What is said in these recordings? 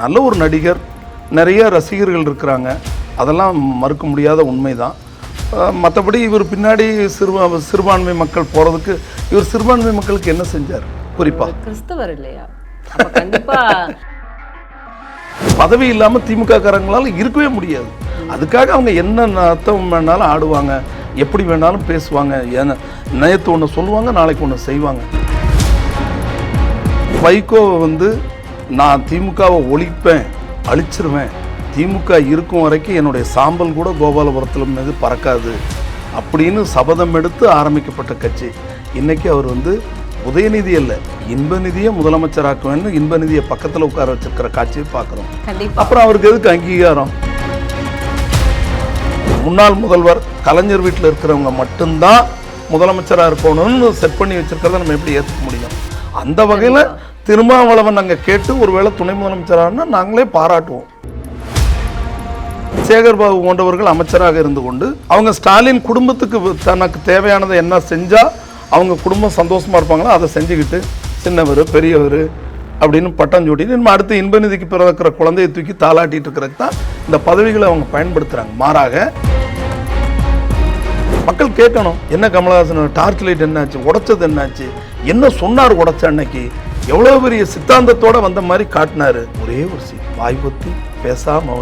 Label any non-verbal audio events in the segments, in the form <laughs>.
நல்ல ஒரு நடிகர் நிறைய ரசிகர்கள் இருக்கிறாங்க. அதெல்லாம் மறுக்க முடியாத உண்மைதான். மற்றபடி இவர் பின்னாடி சிறுபா சிறுபான்மை மக்கள் போகிறதுக்கு இவர் சிறுபான்மை மக்களுக்கு என்ன செஞ்சார்? குறிப்பாக கிறிஸ்தவர் இல்லையா? <laughs> பதவி இல்லாமல் திமுக காரங்களால இருக்கவே முடியாது. அதுக்காக அவங்க என்ன அர்த்தம் வேணாலும் ஆடுவாங்க எப்படி வேணாலும் பேசுவாங்க ஏன்னா நேற்று ஒன்று சொல்லுவாங்க நாளைக்கு ஒன்று செய்வாங்க. வைகோவை வந்து நான் திமுகவை ஒழிப்பேன் அழிச்சிருவேன். திமுக இருக்கும் வரைக்கும் என்னுடைய சாம்பல் கூட கோபாலபுரத்தில் மீது பறக்காது அப்படின்னு சபதம் எடுத்து ஆரம்பிக்கப்பட்ட கட்சி. இன்னைக்கு அவர் வந்து உதயநிதி அல்ல இன்பநிதியை முதலமைச்சராக்குவேன்னு இன்பநிதியை பக்கத்தில் உட்கார வச்சிருக்கிற காட்சியை பார்க்குறோம். அப்புறம் அவருக்கு எதுக்கு அங்கீகாரம்? முன்னாள் முதல்வர் கலைஞர் வீட்டில் இருக்கிறவங்க மட்டும்தான் முதலமைச்சராக இருக்கணும்னு செட் பண்ணி வச்சிருக்கிறத நம்ம எப்படி ஏற்றுக்க முடியும்? அந்த வகையில் திருமாவளவன் நாங்கள் கேட்டு ஒருவேளை துணை முதலமைச்சரானா நாங்களே பாராட்டுவோம். சேகர்பாபு போன்றவர்கள் அமைச்சராக இருந்து கொண்டு அவங்க ஸ்டாலின் குடும்பத்துக்கு தனக்கு தேவையானதை என்ன செஞ்சால் அவங்க குடும்பம் சந்தோஷமாக இருப்பாங்களோ அதை செஞ்சுக்கிட்டு சின்னவர் பெரியவர் அப்படின்னு பட்டம் சூட்டிட்டு நம்ம அடுத்து இன்பநிதிக்கு பிறக்கிற குழந்தையை தூக்கி தாளாட்டிட்டு இருக்கிறதுக்கு தான் இந்த பதவிகளை அவங்க பயன்படுத்துகிறாங்க மாறாக மக்கள் கேட்கணும் என்ன கமலஹாசன் டார்ச் லைட் என்னாச்சு உடைச்சது என்னாச்சு என்ன சொன்னார் உடைச்ச அன்னைக்கு? எவ்வளவு பெரிய சித்தாந்தத்தோட வந்த மாதிரி காட்டினாரு? ஒரே ஒரு சி வாய் பொத்தி பேசாம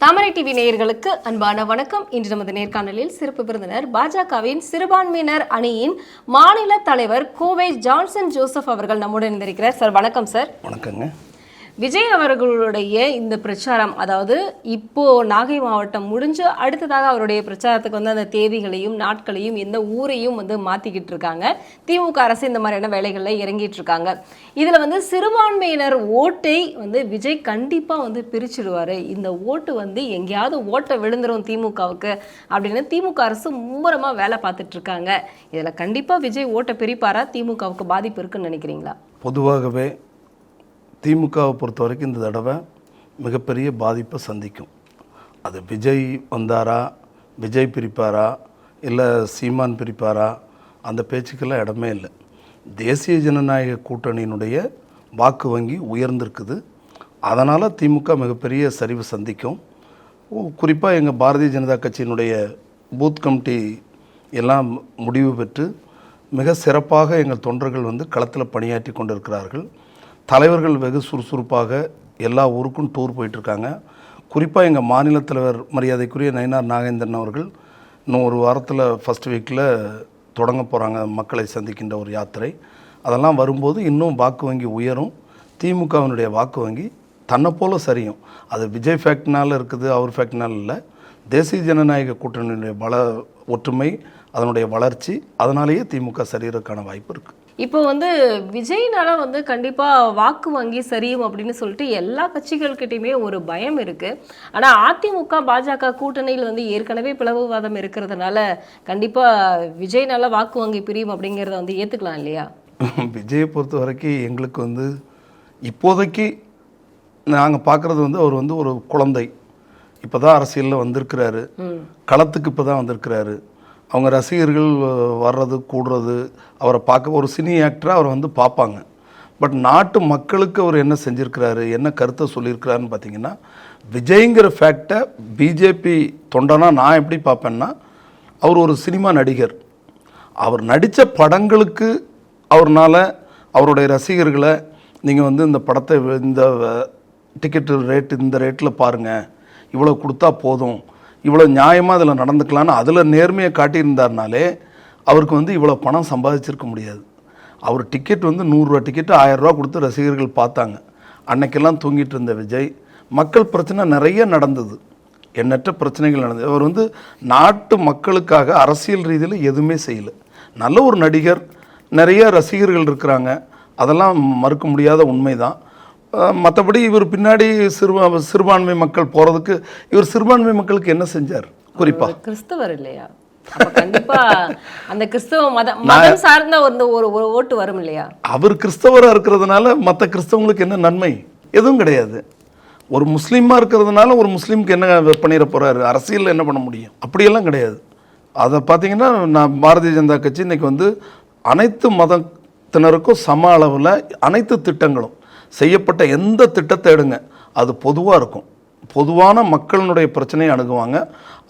தாமரை டிவி நேயர்களுக்கு அன்பான வணக்கம். இன்று நமது நேர்காணலில் சிறப்பு விருந்தினர் பாஜகவின் சிறுபான்மையினர் அணியின் மாநில தலைவர் கோவை ஜான்சன் ஜோசப் அவர்கள் நம்முடன் இருந்திருக்கிறார் சார் வணக்கம் சார். வணக்கங்க. விஜய் அவர்களுடைய இந்த பிரச்சாரம் அதாவது இப்போது நாகை மாவட்டம் முடிஞ்சு அடுத்ததாக அவருடைய பிரச்சாரத்துக்கு வந்து அந்த தேதிகளையும் நாட்களையும் எந்த ஊரையும் வந்து மாற்றிக்கிட்டு இருக்காங்க. திமுக அரசு இந்த மாதிரியான வேலைகளில் இறங்கிட்டு இருக்காங்க. இதில் வந்து சிறுபான்மையினர் ஓட்டை வந்து விஜய் கண்டிப்பாக வந்து பிரிச்சிடுவார். இந்த ஓட்டு வந்து எங்கேயாவது ஓட்டை விழுந்துரும் திமுகவுக்கு அப்படின்னு திமுக அரசு மும்முரமாக வேலை பார்த்துட்டு இருக்காங்க. கண்டிப்பாக விஜய் ஓட்டை பிரிப்பாரா? திமுகவுக்கு பாதிப்பு இருக்குன்னு நினைக்கிறீங்களா? பொதுவாகவே திமுகவை பொறுத்த வரைக்கும் இந்த தடவை மிகப்பெரிய பாதிப்பை சந்திக்கும். அது விஜய் வந்தாரா விஜய் பிரிப்பாரா இல்லை சீமான் பிரிப்பாரா அந்த பேச்சுக்கெல்லாம் இடமே இல்லை. தேசிய ஜனநாயக கூட்டணியினுடைய வாக்கு வங்கி உயர்ந்திருக்குது. அதனால் திமுக மிகப்பெரிய சரிவு சந்திக்கும். குறிப்பாக எங்கள் பாரதிய ஜனதா கட்சியினுடைய பூத் கமிட்டி எல்லாம் முடிவு பெற்று மிக சிறப்பாக எங்கள் தொண்டர்கள் வந்து களத்தில் பணியாற்றி கொண்டிருக்கிறார்கள். தலைவர்கள் வெகு சுறுசுறுப்பாக எல்லா ஊருக்கும் டூர் போயிட்டுருக்காங்க. குறிப்பாக எங்கள் மாநில தலைவர் மரியாதைக்குரிய நயினார் நாகேந்திரன் அவர்கள் இன்னும் ஒரு வாரத்தில் ஃபஸ்ட் வீக்கில் தொடங்க போகிறாங்க மக்களை சந்திக்கின்ற ஒரு யாத்திரை. அதெல்லாம் வரும்போது இன்னும் வாக்கு வங்கி உயரும். திமுகவினுடைய வாக்கு வங்கி தன்னை போல சரியும். அது விஜய் ஃபேக்ட்னால் இருக்குது அவர் ஃபேக்ட்னால் இல்லை. தேசிய ஜனநாயக கூட்டணியினுடைய பல ஒற்றுமை அதனுடைய வளர்ச்சி அதனாலேயே திமுக சரியறதுக்கான வாய்ப்பு இருக்குது இப்போ வந்து விஜய்னால வந்து கண்டிப்பா வாக்கு வங்கி சரியும் அப்படின்னு சொல்லிட்டு எல்லா கட்சிகள்கிட்டயுமே ஒரு பயம் இருக்கு. ஆனா அதிமுக பாஜக கூட்டணியில் வந்து ஏற்கனவே பிளவுவாதம் இருக்கிறதுனால கண்டிப்பா விஜய்னால வாக்கு வங்கி பிரியும் அப்படிங்கறத வந்து ஏத்துக்கலாம் இல்லையா? விஜயை பொறுத்த வரைக்கும் எங்களுக்கு வந்து இப்போதைக்கு நாங்கள் பார்க்குறது வந்து அவர் வந்து ஒரு குழந்தை. இப்போ தான் அரசியலில் வந்திருக்கிறாரு. களத்துக்கு இப்போ தான் வந்திருக்கிறாரு. அவங்க ரசிகர்கள் வர்றது கூடுறது அவரை பார்க்க ஒரு சினி ஆக்டராக அவரை வந்து பார்ப்பாங்க. பட் நாட்டு மக்களுக்கு அவர் என்ன செஞ்சுருக்கிறாரு என்ன கருத்தை சொல்லியிருக்கிறாருன்னு பார்த்தீங்கன்னா விஜய்ங்கிற ஃபேக்டை பிஜேபி தொண்டனா நான் எப்படி பார்ப்பேன்னா அவர் ஒரு சினிமா நடிகர். அவர் நடித்த படங்களுக்கு அவர்னால் அவருடைய ரசிகர்களை நீங்கள் வந்து இந்த படத்தை இந்த டிக்கெட்டு ரேட் இந்த ரேட்டில் பாருங்கள் இவ்வளோ கொடுத்தா போதும். இவ்வளோ நியாயமாக அதில் நடந்துக்கலான்னு அதில் நேர்மையை காட்டியிருந்தாருனாலே அவருக்கு வந்து இவ்வளோ பணம் சம்பாதிச்சிருக்க முடியாது. அவர் டிக்கெட் வந்து நூறுரூவா டிக்கெட்டு ஆயிரரூவா கொடுத்து ரசிகர்கள் பார்த்தாங்க. அன்னைக்கெல்லாம் தூங்கிட்டு இருந்த விஜய் மக்கள் பிரச்சனை நிறைய நடந்தது. எண்ணற்ற பிரச்சனைகள் நடந்தது. அவர் வந்து நாட்டு மக்களுக்காக அரசியல் ரீதியில் எதுவுமே செய்யலை. நல்ல ஒரு நடிகர் நிறைய ரசிகர்கள் இருக்கிறாங்க. அதெல்லாம் மறுக்க முடியாத உண்மை தான் மற்றபடி இவர் பின்னாடி சிறுபா சிறுபான்மை மக்கள் போகிறதுக்கு இவர் சிறுபான்மை மக்களுக்கு என்ன செஞ்சார்? குறிப்பாக கிறிஸ்தவர் இல்லையா? கண்டிப்பா அந்த கிறிஸ்தவ மதம் மதம் சார்ந்த ஒரு ஒரு ஓட்டு வரும் இல்லையா? அவர் கிறிஸ்தவராக இருக்கிறதுனால மற்ற கிறிஸ்தவங்களுக்கு என்ன நன்மை? எதுவும் கிடையாது. ஒரு முஸ்லீமாக இருக்கிறதுனால ஒரு முஸ்லீமுக்கு என்ன பண்ணிட போறாரு? அரசியலில் என்ன பண்ண முடியும்? அப்படியெல்லாம் கிடையாது. அதை பார்த்தீங்கன்னா நான் பாரதிய ஜனதா கட்சி இன்னைக்கு வந்து அனைத்து மதத்தினருக்கும் சம அளவில் அனைத்து திட்டங்களும் செய்யப்பட்ட எந்த திட்டத்தை எடுங்க அது பொதுவாக இருக்கும். பொதுவான மக்களினுடைய பிரச்சனையை அணுகுவாங்க.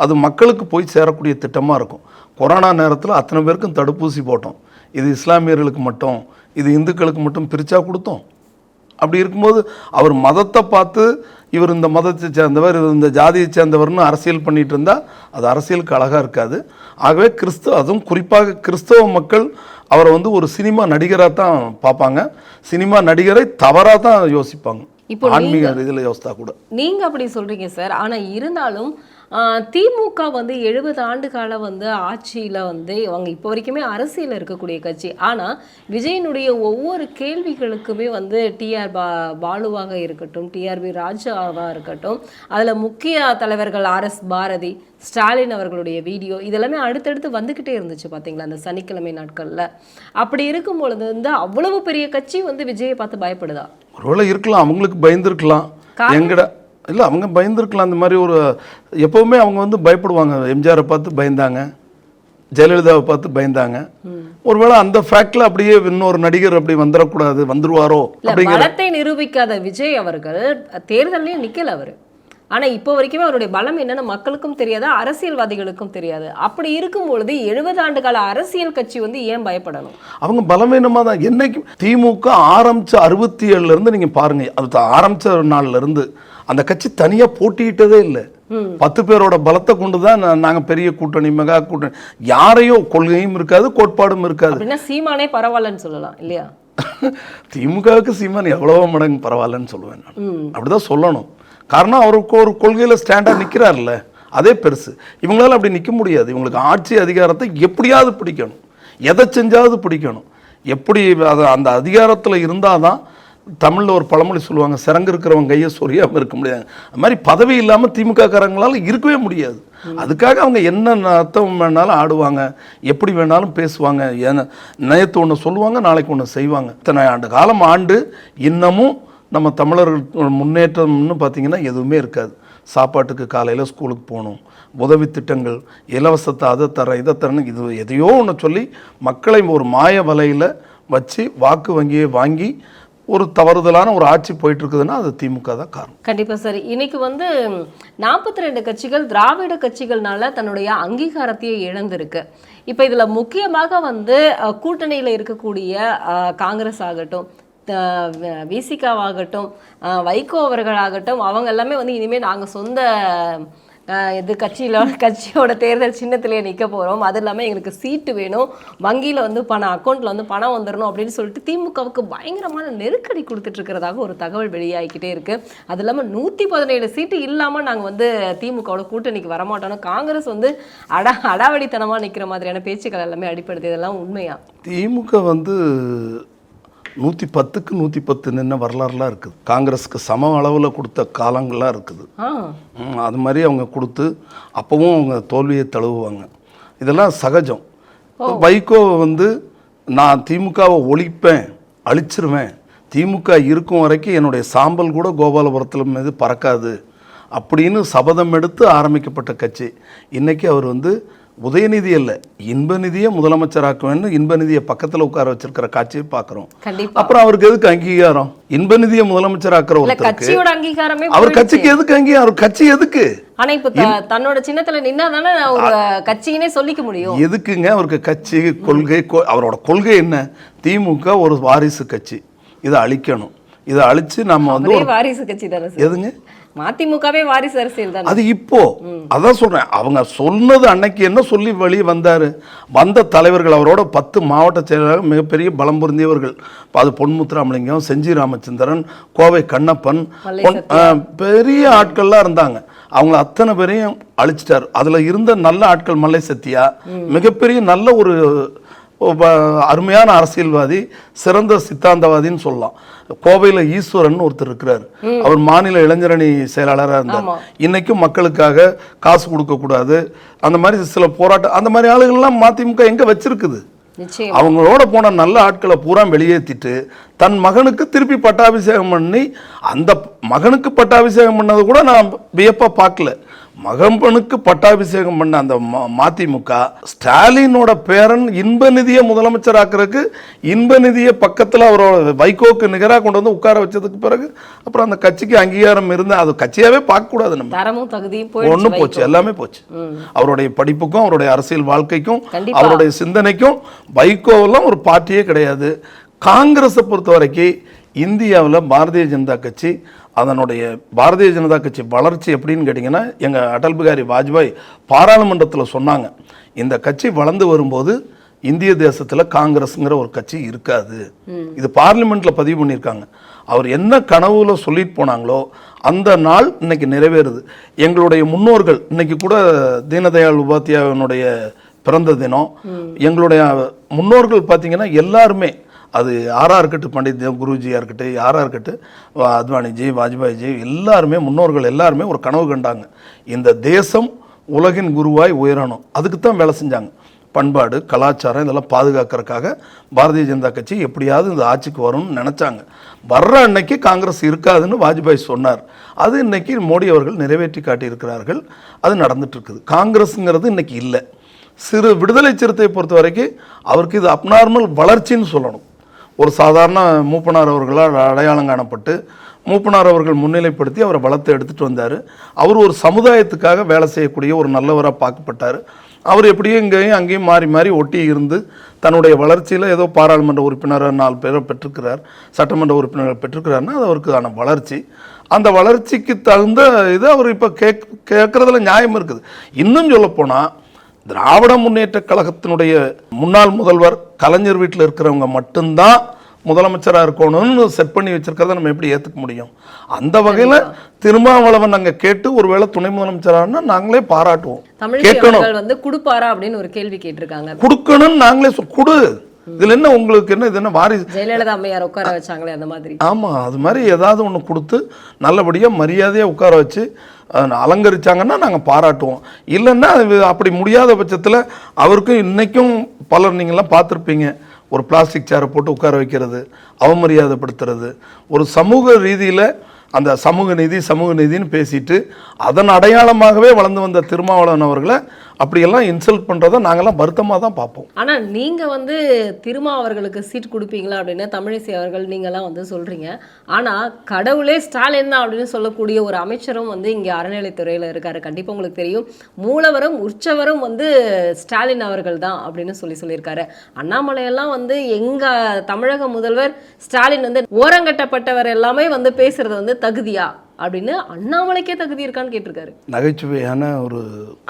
அது மக்களுக்கு போய் சேரக்கூடிய திட்டமாக இருக்கும். கொரோனா நேரத்தில் அத்தனை பேருக்கும் தடுப்பூசி போட்டோம். இது இஸ்லாமியர்களுக்கு மட்டும் இது இந்துக்களுக்கு மட்டும் பிரித்தா கொடுத்தோம். அப்படி இருக்கும்போது அவர் மதத்தை பார்த்து இவர் இந்த மதத்தை சேர்ந்தவர் இவர் இந்த ஜாதியை சேர்ந்தவர்னு அரசியல் பண்ணிகிட்டு இருந்தால் அது அரசியலுக்கு அழகாக இருக்காது. ஆகவே கிறிஸ்தவ அதுவும் குறிப்பாக கிறிஸ்தவ மக்கள் அவரை வந்து ஒரு சினிமா நடிகராக தான் பார்ப்பாங்க. சினிமா நடிகரை தவறாக தான் யோசிப்பாங்க. இப்போ ஆன்மீக இதில் யோசித்தா கூட. நீங்க அப்படி சொல்றீங்க சார். ஆனா இருந்தாலும் திமுக வந்து எழுபது ஆண்டு கால வந்து ஆட்சியில வந்து அவங்க இப்போ வரைக்குமே அரசியல் இருக்கக்கூடிய கட்சி. ஆனா விஜயனுடைய ஒவ்வொரு கேள்விகளுக்குமே வந்து டிஆர் பா பாலுவாக இருக்கட்டும் டிஆர்பி ராஜாவா இருக்கட்டும் அதுல முக்கிய தலைவர்கள் ஆர் எஸ் பாரதி ஸ்டாலின் அவர்களுடைய வீடியோ இதெல்லாமே அடுத்தடுத்து வந்துக்கிட்டே இருந்துச்சு பார்த்தீங்களா அந்த சனிக்கிழமை நாட்கள்ல. அப்படி இருக்கும் பொழுது வந்து அவ்வளவு பெரிய கட்சி வந்து விஜயை பார்த்து பயப்படுதா? ஒருவேளை இருக்கலாம் அவங்களுக்கு பயந்துருக்கலாம் எங்கட இல்லை அவங்க பயந்துருக்கலாம். அந்த மாதிரி ஒரு எப்பவுமே அவங்க வந்து பயப்படுவாங்க. எம்ஜிஆரை பார்த்து பயந்தாங்க. ஜெயலலிதாவை பார்த்து பயந்தாங்க. ஒருவேளை அந்த ஃபேக்ட்ல அப்படியே இன்னொரு நடிகர் அப்படி வந்துடக்கூடாது வந்துருவாரோ பலத்தை நிரூபிக்காத விஜய் அவர்கள் தேர்தலையும் நிக்கல அவரு. ஆனா இப்போ வரைக்குமே அவருடைய பலம் என்னன்னு மக்களுக்கும் தெரியாது அரசியல்வாதிகளுக்கும் தெரியாது. அப்படி இருக்கும் பொழுது எழுபது ஆண்டு கால அரசியல் கட்சி வந்து ஏன் பயப்படணும்? அவங்க பலவீனமாக தான். என்னைக்கு திமுக ஆரம்பிச்ச அறுபத்தி ஏழுல இருந்து நீங்க பாருங்க அது ஆரம்பிச்ச நாள்ல இருந்து அந்த கட்சி தனியா போட்டியிட்டதே இல்லை. பத்து பேரோட பலத்தை கொண்டு தான் நாங்க பெரிய கூட்டணி மெகா கூட்டணி. யாரையும் கொள்கையும் இருக்காது கோட்பாடும் இருக்காது. சீமானே பரவாயில்லன்னு சொல்லலாம் இல்லையா? <laughs> திமுகவுக்கு சீமான் எவ்வளவோ மடங்கு பரவாயில்லன்னு சொல்லுவேன் நான். அப்படிதான் சொல்லணும். காரணம் அவருக்கு ஒரு கொள்கையில் ஸ்டாண்டாக நிற்கிறார்ல அதே பெருசு. இவங்களால அப்படி நிற்க முடியாது. இவங்களுக்கு ஆட்சி அதிகாரத்தை எப்படியாவது பிடிக்கணும். எதை செஞ்சாவது பிடிக்கணும். எப்படி அது அந்த அதிகாரத்தில் இருந்தால் தான் தமிழில் ஒரு பழமொழி சொல்லுவாங்க சிறங்கு இருக்கிறவங்க கையை சொரியாமல் இருக்க முடியாது. அது மாதிரி பதவி இல்லாமல் திமுக காரங்களால இருக்கவே முடியாது. அதுக்காக அவங்க என்ன அர்த்தம் வேணாலும் ஆடுவாங்க எப்படி வேணாலும் பேசுவாங்க ஏன்னா நேற்று ஒன்று சொல்லுவாங்க நாளைக்கு ஒன்று செய்வாங்க. இத்தனை ஆண்டு காலம் ஆண்டு இன்னமும் நம்ம தமிழர்கள் முன்னேற்றம்னு பார்த்தீங்கன்னா எதுவுமே இருக்காது. சாப்பாட்டுக்கு காலையில் ஸ்கூலுக்கு போகணும் உதவி திட்டங்கள் இலவசத்தை அதை தரேன் இதை தரேன்னு இது எதையோ ஒன்று சொல்லி மக்களை ஒரு மாய வலையில் வச்சு வாக்கு வங்கியை வாங்கி ஒரு தவறுதலான ஒரு ஆட்சி போயிட்டு இருக்குதுன்னா அது திமுக தான் காரணம். கண்டிப்பாக சார். இன்னைக்கு வந்து நாற்பத்தி ரெண்டு கட்சிகள் திராவிட கட்சிகள்னால தன்னுடைய அங்கீகாரத்தையே இழந்திருக்கு. இப்போ இதில் முக்கியமாக வந்து கூட்டணியில் இருக்கக்கூடிய காங்கிரஸ் ஆகட்டும் விசிகாவாகட்டும் வைகோ அவர்களாகட்டும் அவங்க எல்லாமே வந்து இனிமேல் நாங்கள் சொந்த இது கட்சியில <laughs> கட்சியோட தேர்தல் சின்னத்திலேயே நிற்க போகிறோம் அது இல்லாமல் எங்களுக்கு சீட்டு வேணும். வங்கியில் வந்து பணம் அக்கௌண்ட்டில் வந்து பணம் வந்துடணும் அப்படின்னு சொல்லிட்டு திமுகவுக்கு பயங்கரமான நெருக்கடி கொடுத்துட்டு இருக்கிறதாக ஒரு தகவல் வெளியாகிக்கிட்டே இருக்குது அது இல்லாமல் நூற்றி பதினேழு சீட்டு இல்லாமல் நாங்கள் வந்து திமுகவோட கூட்டணிக்கு வரமாட்டோம்னு காங்கிரஸ் வந்து அடா அடாவடித்தனமாக நிற்கிற மாதிரியான பேச்சுக்கள் எல்லாமே அடிப்படுது இதெல்லாம் உண்மையா? திமுக வந்து நூற்றி பத்துக்கு நூற்றி பத்து நின்ன வரலாறுலாம் இருக்குது. காங்கிரஸுக்கு சம அளவில் கொடுத்த காலங்கள்லாம் இருக்குது. அது மாதிரி அவங்க கொடுத்து அப்பவும் அவங்க தோல்வியை தழுவுவாங்க. இதெல்லாம் சகஜம். வைகோ வந்து நான் திமுகவை ஒழிப்பேன் அழிச்சிருவேன். திமுக இருக்கும் வரைக்கும் என்னுடைய சாம்பல் கூட கோபாலபுரத்தில் மீது பறக்காது. அப்படின்னு சபதம் எடுத்து ஆரம்பிக்கப்பட்ட கட்சி. இன்னைக்கு அவர் வந்து உதயநிதி அல்ல இன்ப நிதியை முதலமைச்சராக்குவேன்னு இன்ப நிதியை பக்கத்தில் உட்கார வச்சிருக்கிற காட்சியை பார்க்குறோம். அப்புறம் அவருக்கு எதுக்கு அங்கீகாரம்? இன்ப நிதியை முதலமைச்சராக்குற ஒருத்தருக்கு. அங்கீகாரமே அவர். கட்சிக்கு எதுக்கு அங்கீகாரம்? கட்சி எதுக்கு? ஆனா இப்ப தன்னோட சின்னத்துல நின்னா தானே ஒரு கட்சியினே சொல்லிக்க முடியும். எதுக்குங்க அவருக்கு கட்சி கொள்கை அவரோட கொள்கை என்ன? திமுக ஒரு வாரிசு கட்சி. இதை அழிக்கணும். இதை அழிச்சு நம்ம வந்து வாரிசு கட்சி தானே எதுங்க? மதிமுகவே வாரிசு அரசியல் தானே? அது இப்போ. அதான் சொல்றேன். அவங்க சொன்னது அன்னைக்கு என்ன சொல்லி வெளியே வந்தாரு? வந்த தலைவர்கள் அவரோட பத்து மாவட்ட செயலாளர்கள் மிகப்பெரிய பலம் பொருந்தியவர்கள். இப்ப அது பொன்முத்துராமலிங்கம் செஞ்சி ராமச்சந்திரன் கோவை கண்ணப்பன் பெரிய ஆட்கள்லாம் இருந்தாங்க. அவங்கள அத்தனை பேரையும் அழிச்சிட்டார். அதுல இருந்த நல்ல ஆட்கள் மல்லை சத்யா மிகப்பெரிய நல்ல ஒரு அருமையான அரசியல்வாதி சிறந்த சித்தாந்தவாதின்னு சொல்லலாம். கோவையில் ஈஸ்வரன் ஒருத்தர் இருக்கிறார். அவர் மாநில இளைஞரணி செயலாளராக இருந்தார். இன்னைக்கும் மக்களுக்காக காசு கொடுக்கக்கூடாது அந்த மாதிரி சில போராட்டம் அந்த மாதிரி ஆளுகள்லாம் மதிமுக எங்கே வச்சிருக்குது? அவங்களோட போன நல்ல ஆட்களை பூரா வெளியேற்றிட்டு தன் மகனுக்கு திருப்பி பட்டாபிஷேகம் பண்ணி அந்த மகனுக்கு பட்டாபிஷேகம் பண்ணது கூட நான் வியப்பா பார்க்கல. மகன்பனுக்கு பட்டாபிஷேகம் பண்ண அந்த மதிமுக ஸ்டாலினோட பேரன் இன்ப நிதியை முதலமைச்சர் ஆக்குறதுக்கு இன்ப நிதியை பக்கத்தில் அவரோட வைகோக்கு நிகராக கொண்டு வந்து உட்கார வச்சதுக்கு பிறகு அப்புறம் அந்த கட்சிக்கு அங்கீகாரம் இருந்து அது கட்சியாவே பார்க்கக்கூடாது நம்ம. தகுதியும் போச்சு எல்லாமே போச்சு. அவருடைய படிப்புக்கும் அவருடைய அரசியல் வாழ்க்கைக்கும். அவருடைய சிந்தனைக்கும் வைகோவெல்லாம் ஒரு பார்ட்டியே கிடையாது. காங்கிரஸை பொறுத்த வரைக்கும் இந்தியாவில் பாரதிய ஜனதா கட்சி அதனுடைய பாரதிய ஜனதா கட்சி வளர்ச்சி எப்படின்னு கேட்டிங்கன்னா எங்கள் அடல் பிகாரி வாஜ்பாய் பாராளுமன்றத்தில் சொன்னாங்க. இந்த கட்சி வளர்ந்து வரும்போது இந்திய தேசத்தில் காங்கிரஸ்ங்கிற ஒரு கட்சி இருக்காது. இது பார்லிமெண்ட்ல பதிவு பண்ணியிருக்காங்க. அவர் என்ன கனவுல சொல்லிட்டு போனாங்களோ அந்த நாள் இன்னைக்கு நிறைவேறுது. எங்களுடைய முன்னோர்கள் இன்னைக்கு கூட தீனதயாள் உபாத்தியாயனுடைய பிறந்த தினம். எங்களுடைய முன்னோர்கள் பார்த்தீங்கன்னா எல்லாருமே அது யாராக இருக்கட்டும் பண்டித் குருஜியாக இருக்கட்டும் யாராக இருக்கட்டும் அத்வானிஜி வாஜ்பாய்ஜி எல்லாருமே முன்னோர்கள் எல்லாருமே ஒரு கனவு கண்டாங்க. இந்த தேசம் உலகின் குருவாய் உயரணும். அதுக்கு தான் வேலை செஞ்சாங்க. பண்பாடு கலாச்சாரம் இதெல்லாம் பாதுகாக்கிறதுக்காக பாரதிய ஜனதா கட்சி எப்படியாவது இந்த ஆட்சிக்கு வரும்னு நினச்சாங்க. வர்ற அன்னைக்கு காங்கிரஸ் இருக்காதுன்னு வாஜ்பாய் சொன்னார். அது இன்னைக்கு மோடி அவர்கள் நிறைவேற்றி காட்டியிருக்கிறார்கள். அது நடந்துட்டு இருக்குது காங்கிரஸுங்கிறது இன்னைக்கு இல்லை. சிறு விடுதலை சிறுத்தையை பொறுத்த வரைக்கும் அவருக்கு இது அப்நார்மல் வளர்ச்சின்னு சொல்லணும். ஒரு சாதாரண மூப்பனார் அவர்களால் அடையாளம் காணப்பட்டு மூப்பனார் அவர்கள் முன்னிலைப்படுத்தி அவரை வளர்த்து எடுத்துகிட்டு வந்தார். அவர் ஒரு சமுதாயத்துக்காக வேலை செய்யக்கூடிய ஒரு நல்லவராக பார்க்கப்பட்டார். அவர் எப்படியும் இங்கேயும் அங்கேயும் மாறி மாறி ஒட்டி இருந்து தன்னுடைய வளர்ச்சியில் ஏதோ பாராளுமன்ற உறுப்பினராக நாலு பேரை பெற்றிருக்கிறார். சட்டமன்ற உறுப்பினரை பெற்றிருக்கிறாருன்னா அது அவருக்கான வளர்ச்சி. அந்த வளர்ச்சிக்கு தகுந்த இது அவர் இப்போ கேக் கேட்குறதுல நியாயம் இருக்குது. இன்னும் சொல்லப்போனால் திராவிட முன்னேற்ற கழகத்தினுடைய முன்னாள் முதல்வர் கலைஞர் வீட்டில் இருக்கிறவங்க மட்டும்தான் முதலமைச்சராக இருக்கணும்னு செட் பண்ணி வச்சிருக்கிறத நம்ம எப்படி ஏற்றுக்க முடியும்? அந்த வகையில் திருமாவளவன் நாங்கள் கேட்டு ஒருவேளை துணை முதலமைச்சரானா நாங்களே பாராட்டுவோம். கேட்கணும். வந்து கொடுப்பாரா அப்படின்னு ஒரு கேள்வி கேட்டிருக்காங்க. கொடுக்கணும்னு நாங்களே கொடு. இதில் என்ன உங்களுக்கு என்ன இது என்ன வாரிசு? ஜெயலலிதா அம்மையார் உட்கார வச்சாங்களே அந்த மாதிரி. ஆமாம் அது மாதிரி ஏதாவது ஒன்று கொடுத்து நல்லபடியாக மரியாதையாக உட்கார வச்சு அலங்கரிச்சாங்கன்னா நாங்கள் பாராட்டுவோம். இல்லைன்னா அப்படி முடியாத பட்சத்தில் அவருக்கும் இன்றைக்கும் பலர் நீங்கள்லாம் பார்த்துருப்பீங்க. ஒரு பிளாஸ்டிக் சேரை போட்டு உட்கார வைக்கிறது அவமரியாதைப்படுத்துறது. ஒரு சமூக ரீதியில் அந்த சமூக நீதி சமூக நீதின்னு பேசிட்டு அதன் அடையாளமாகவே வளர்ந்து வந்த திருமாவளவன் அவர்களை அப்படியெல்லாம் இன்சல்ட் பண்ணுறதை நாங்கள்லாம் வருத்தமாக தான் பார்ப்போம். ஆனால் நீங்கள் வந்து திருமா அவர்களுக்கு சீட் கொடுப்பீங்களா அப்படின்னு தமிழிசை அவர்கள் நீங்கெல்லாம் வந்து சொல்கிறீங்க ஆனால் கடவுளே ஸ்டாலின் தான் அப்படின்னு சொல்லக்கூடிய ஒரு அமைச்சரும் வந்து இங்கே அறநிலைத்துறையில் இருக்காரு. கண்டிப்பாக உங்களுக்கு தெரியும். மூலவரும் உற்சவரும் வந்து ஸ்டாலின் அவர்கள் தான் அப்படின்னு சொல்லி சொல்லியிருக்காரு. அண்ணாமலையெல்லாம் வந்து எங்கள் தமிழக முதல்வர் ஸ்டாலின் வந்து ஓரங்கட்டப்பட்டவர் எல்லாமே வந்து பேசுகிறது வந்து தகுதியாக அப்படின்னு அண்ணாமலைக்கே தகுதி இருக்கான்னு கேட்டிருக்காரு. நகைச்சுவையான ஒரு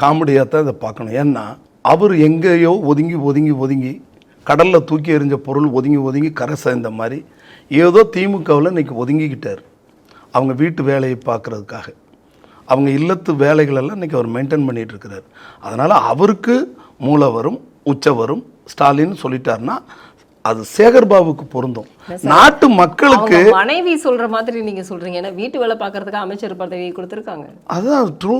காமெடியாக தான் இதை பார்க்கணும். ஏன்னா அவர் எங்கேயோ ஒதுங்கி ஒதுங்கி ஒதுங்கி கடலில் தூக்கி எறிஞ்ச பொருள் ஒதுங்கி ஒதுங்கி கரை சேர்ந்த மாதிரி ஏதோ திமுகவில் இன்றைக்கி ஒதுங்கிக்கிட்டார். அவங்க வீட்டு வேலையை பார்க்குறதுக்காக. அவங்க இல்லத்து வேலைகளெல்லாம் இன்றைக்கி அவர் மெயின்டைன் பண்ணிகிட்ருக்கிறார் அதனால் அவருக்கு மூலவரும் உச்சவரும் ஸ்டாலின் சொல்லிட்டாருன்னா அது சேகர் பாபுக்கு பொருந்தும். நாட்டு மக்களுக்கு மனைவி சொல்ற மாதிரி நீங்க சொல்றீங்க. ஏன்னா வீட்டு வேலை பார்க்கறதுக்கு அமைச்சர் பதவி கொடுத்துருக்காங்க. அதுதான் ட்ரூ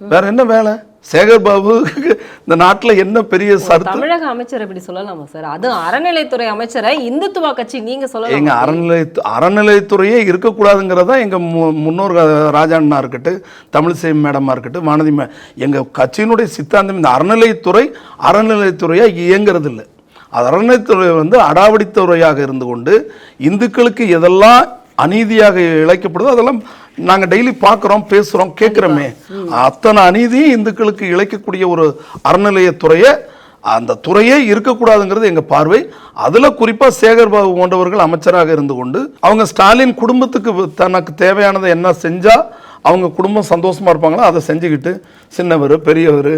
வேற என்ன வேலை? சேகர் பாபுக்கு <laughs> இந்த நாட்டில் என்ன பெரிய சருத்து? தமிழக அமைச்சர் இப்படி சொல்லலாமா சார்? அது அறநிலைத்துறை அமைச்சரை இந்துத்துவா கட்சி நீங்க சொல்லலாம்? எங்க அறநிலை அறநிலையத்துறையே இருக்கக்கூடாதுங்கிறதா எங்க முன்னோர் ராஜாண்ணா இருக்கட்டும் தமிழிசை மேடமா இருக்கட்டும் வானதி மே எங்க கட்சியினுடைய சித்தாந்தம் இந்த அறநிலைத்துறை அறநிலைத்துறையா இயங்குறது இல்லை அறநிலைத்துறை வந்து அடாவடித்துறையாக இருந்து கொண்டு இந்துக்களுக்கு எதெல்லாம் அநீதியாக இழைக்கப்படுதோ அதெல்லாம் நாங்கள் டெய்லி பார்க்குறோம் பேசுகிறோம் கேட்குறோமே. அத்தனை அநீதியும் இந்துக்களுக்கு இழைக்கக்கூடிய ஒரு அறநிலையத்துறையை அந்த துறையே இருக்கக்கூடாதுங்கிறது எங்கள் பார்வை. அதில் குறிப்பாக சேகர் பாபு போன்றவர்கள் அமைச்சராக இருந்து கொண்டு அவங்க ஸ்டாலின் குடும்பத்துக்கு தனக்கு தேவையானதை என்ன செஞ்சால் அவங்க குடும்பம் சந்தோஷமாக இருப்பாங்களோ அதை செஞ்சுக்கிட்டு சின்னவர் பெரியவர்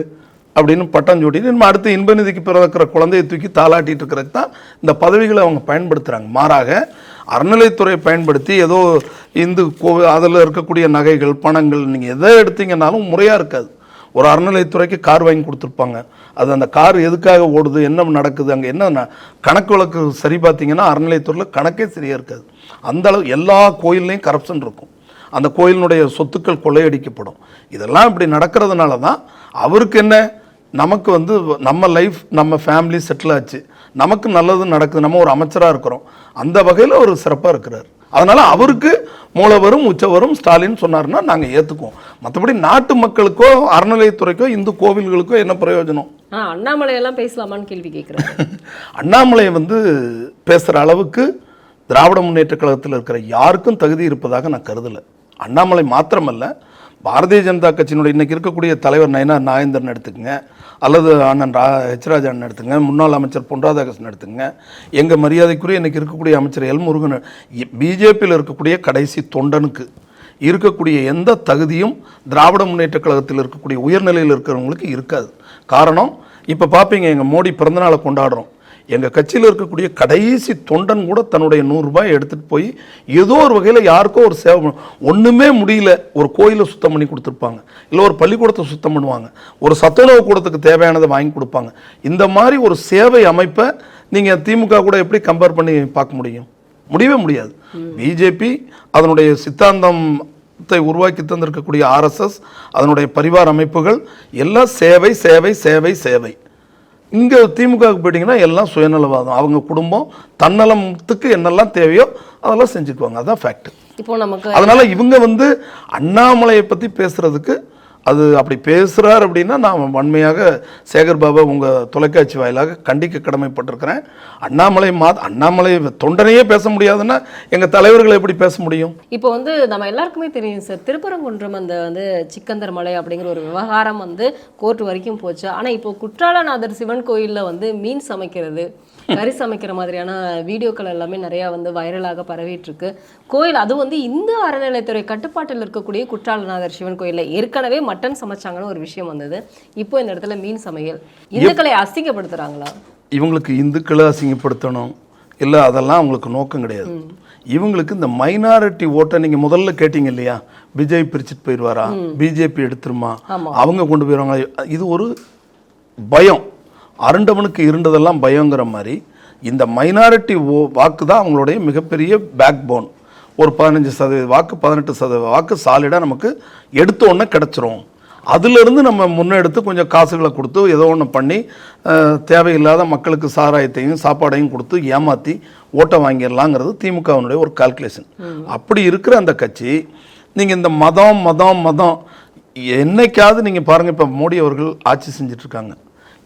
அப்படின்னு பட்டம் சூட்டிட்டு நம்ம அடுத்து இன்ப நிதிக்கு பிறக்கிற குழந்தையை தூக்கி தாளாட்டிட்டு இருக்கிறது தான் இந்த பதவிகளை அவங்க பயன்படுத்துகிறாங்க மாறாக அறநிலைத்துறையை பயன்படுத்தி ஏதோ இந்து கோ அதில் இருக்கக்கூடிய நகைகள் பணங்கள் நீங்கள் எதை எடுத்தீங்கன்னாலும் முறையாக இருக்காது. ஒரு அறநிலையத்துறைக்கு கார் வாங்கி கொடுத்துருப்பாங்க. அது அந்த கார் எதுக்காக ஓடுது என்ன நடக்குது அங்கே என்ன ந- கணக்கு வழக்கு சரி பார்த்தீங்கன்னா அறநிலையத்துறையில் கணக்கே சரியாக இருக்காது. அந்த அளவு எல்லா கோயில்லையும் கரப்ஷன் இருக்கும். அந்த கோயிலினுடைய சொத்துக்கள் கொள்ளையடிக்கப்படும். இதெல்லாம் இப்படி நடக்கிறதுனால தான் அவருக்கு என்ன நமக்கு வந்து நம்ம லைஃப் நம்ம ஃபேமிலி செட்டில் ஆச்சு. நமக்கு நல்லது நடக்குது. நம்ம ஒரு அமைச்சராக இருக்கிறோம். அந்த வகையில் ஒரு சிறப்பாக இருக்கிறார். அதனால அவருக்கு மூலவரும் உச்சவரும் ஸ்டாலின் சொன்னாருன்னா நாங்கள் ஏற்றுக்குவோம் மற்றபடி நாட்டு மக்களுக்கோ அறநிலையத்துறைக்கோ இந்து கோவில்களுக்கோ என்ன பிரயோஜனம்? அண்ணாமலையெல்லாம் பேசலாமான்னு கேள்வி கேட்குறாரு <laughs> அண்ணாமலை வந்து பேசுகிற அளவுக்கு திராவிட முன்னேற்ற கழகத்தில் இருக்கிற யாருக்கும் தகுதி இருப்பதாக நான் கருதலை. அண்ணாமலை மாத்திரமல்ல பாரதிய ஜனதா கட்சியினுடைய இன்னைக்கு இருக்கக்கூடிய தலைவர் நயனார் நாகேந்திரன் எடுத்துக்கங்க. அல்லது அண்ணன் ரா ஹெச் அண்ணன் எடுத்துங்க முன்னாள் அமைச்சர் பொன் ராதாகிருஷ்ணன் எடுத்துங்க எங்கள் மரியாதைக்குரிய இன்றைக்கி இருக்கக்கூடிய அமைச்சர் எல் முருகன் பிஜேபியில் இருக்கக்கூடிய கடைசி தொண்டனுக்கு இருக்கக்கூடிய எந்த தகுதியும் திராவிட முன்னேற்ற கழகத்தில் இருக்கக்கூடிய உயர்நிலையில் இருக்கிறவங்களுக்கு இருக்காது. காரணம் இப்போ பார்ப்பீங்க எங்கள் மோடி பிறந்தநாளை கொண்டாடுறோம். எங்கள் கட்சியில் இருக்கக்கூடிய கடைசி தொண்டன் கூட தன்னுடைய நூறுரூபாய் எடுத்துகிட்டு போய் ஏதோ ஒரு வகையில் யாருக்கோ ஒரு சேவை ஒன்றுமே முடியல. ஒரு கோயிலை சுத்தம் பண்ணி கொடுத்துருப்பாங்க. இல்லை ஒரு பள்ளிக்கூடத்தை சுத்தம் பண்ணுவாங்க. ஒரு சத்துணவு கூடத்துக்கு தேவையானதை வாங்கி கொடுப்பாங்க. இந்த மாதிரி ஒரு சேவை அமைப்பை நீங்கள் திமுக கூட எப்படி கம்பேர் பண்ணி பார்க்க முடியும்? முடியவே முடியாது. பிஜேபி அதனுடைய சித்தாந்தத்தை உருவாக்கி தந்திருக்கக்கூடிய ஆர்எஸ்எஸ் அதனுடைய பரிவார அமைப்புகள் எல்லாம் சேவை சேவை சேவை சேவை. இங்கே திமுகவுக்கு போயிட்டீங்கன்னா எல்லாம் சுயநலவாதம். அவங்க குடும்பம் தன்னலத்துக்கு என்னெல்லாம் தேவையோ அதெல்லாம் செஞ்சுக்குவாங்க. அதான் ஃபேக்ட் இப்போ நமக்கு அதனால இவங்க வந்து அண்ணாமலையை பற்றி பேசுறதுக்கு அது அப்படி பேசுகிறார் அப்படின்னா நான் வன்மையாக சேகர் பாபா உங்கள் தொலைக்காட்சி வாயிலாக கண்டிக்க கடமைப்பட்டிருக்கிறேன். அண்ணாமலை மா அண்ணாமலை தொண்டனையே பேச முடியாதுன்னா எங்கள் தலைவர்களை எப்படி பேச முடியும்? இப்போ வந்து நம்ம எல்லாருக்குமே தெரியும் சார். திருப்பரங்குன்றம் அந்த வந்து சிக்கந்தர் மலை அப்படிங்கிற ஒரு விவகாரம் வந்து கோர்ட் வரைக்கும் போச்சு. ஆனால் இப்போ குற்றாலநாதர் சிவன் கோயிலில் வந்து மீன் சமைக்கிறது கறி சமைக்கிற மாதிரியான வீடியோக்கள் எல்லாமே நிறைய வந்து வைரலாக பரவிட்டு இருக்கு கோயில் அது வந்து இந்து அறநிலைத்துறை கட்டுப்பாட்டில் இருக்கக்கூடிய குற்றாலநாதர் சிவன் கோயில்ல ஏற்கனவே மட்டன் சமைச்சாங்கன்னு ஒரு விஷயம் வந்தது. இப்போ இந்த இடத்துல மீன் சமையல். இந்துக்களை அசிங்கப்படுத்துறாங்களா? இவங்களுக்கு இந்துக்களை அசிங்கப்படுத்தணும். இல்லை அதெல்லாம் அவங்களுக்கு நோக்கம் கிடையாது. இவங்களுக்கு இந்த மைனாரிட்டி ஓட்டை நீங்கள் முதல்ல கேட்டீங்க இல்லையா? விஜய் பிரிச்சுட்டு போயிடுவாரா பிஜேபி எடுத்துருமா? அவங்க கொண்டு போயிடுவாங்க இது ஒரு பயம். அரண்டவனுக்கு இருண்டதெல்லாம் பயங்கிற மாதிரி. இந்த மைனாரிட்டி வாக்கு தான் அவங்களுடைய மிகப்பெரிய பேக் போன் ஒரு பதினஞ்சு சதவீத வாக்கு பதினெட்டு சதவீத வாக்கு சாலிடாக நமக்கு எடுத்த உடனே கிடச்சிரும். அதிலிருந்து நம்ம முன்னெடுத்து கொஞ்சம் காசுகளை கொடுத்து ஏதோ ஒன்று பண்ணி தேவையில்லாத மக்களுக்கு சாராயத்தையும் சாப்பாடையும் கொடுத்து ஏமாற்றி ஓட்டை வாங்கிடலாங்கிறது திமுகவினுடைய ஒரு கால்குலேஷன் அப்படி இருக்கிற அந்த கட்சி நீங்கள் இந்த மதம் மதம் மதம் என்னைக்காவது நீங்கள் பாருங்கள் இப்போ மோடி அவர்கள் ஆட்சி செஞ்சுட்டு இருக்காங்க.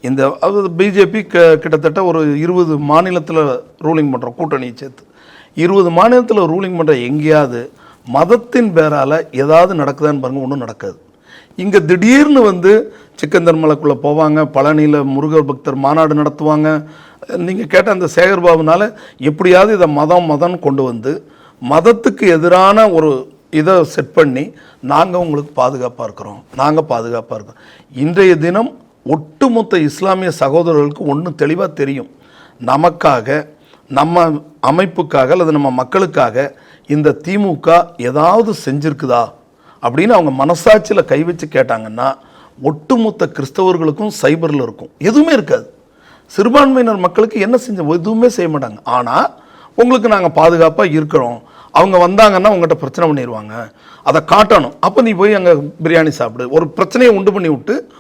இந்த அதாவது பிஜேபி கிட்டத்தட்ட ஒரு இருபது மாநிலத்தில் ரூலிங் பண்ணுறோம் கூட்டணியை சேர்த்து. இருபது மாநிலத்தில் ரூலிங் பண்ணுற எங்கேயாவது மதத்தின் பேரால் ஏதாவது நடக்குதான்னு பாருங்கள் ஒன்றும் நடக்காது. இங்கே திடீர்னு வந்து சிக்கந்தர் மலைக்குள்ளே போவாங்க பழனியில் முருகர் பக்தர் மாநாடு நடத்துவாங்க. நீங்கள் கேட்ட அந்த சேகர்பாபுனால் எப்படியாவது இதை மதம் மதம்னு கொண்டு வந்து மதத்துக்கு எதிரான ஒரு இதை செட் பண்ணி நாங்கள் உங்களுக்கு பாதுகாப்பாக இருக்கிறோம் நாங்கள் பாதுகாப்பாக இருக்கிறோம். இன்றைய தினம் ஒட்டுமொத்த இஸ்லாமிய சகோதரர்களுக்கு ஒன்று தெளிவாக தெரியும். நமக்காக நம்ம அமைப்புக்காக அல்லது நம்ம மக்களுக்காக இந்த திமுக ஏதாவது செஞ்சிருக்குதா? அப்படின்னு அவங்க மனசாட்சியில் கை வச்சு கேட்டாங்கன்னா ஒட்டுமொத்த கிறிஸ்தவர்களுக்கும் சைபரில் இருக்கும். எதுவுமே இருக்காது. சிறுபான்மையினர் மக்களுக்கு என்ன செஞ்ச எதுவுமே செய்ய மாட்டாங்க. ஆனால் உங்களுக்கு நாங்கள் பாதுகாப்பாக இருக்கிறோம். அவங்க வந்தாங்கன்னா உங்கள்கிட்ட பிரச்சனை பண்ணிடுவாங்க அதை காட்டணும். அப்போ நீ போய் அங்கே பிரியாணி சாப்பிடு. ஒரு பிரச்சனையை உண்டு பண்ணி விட்டு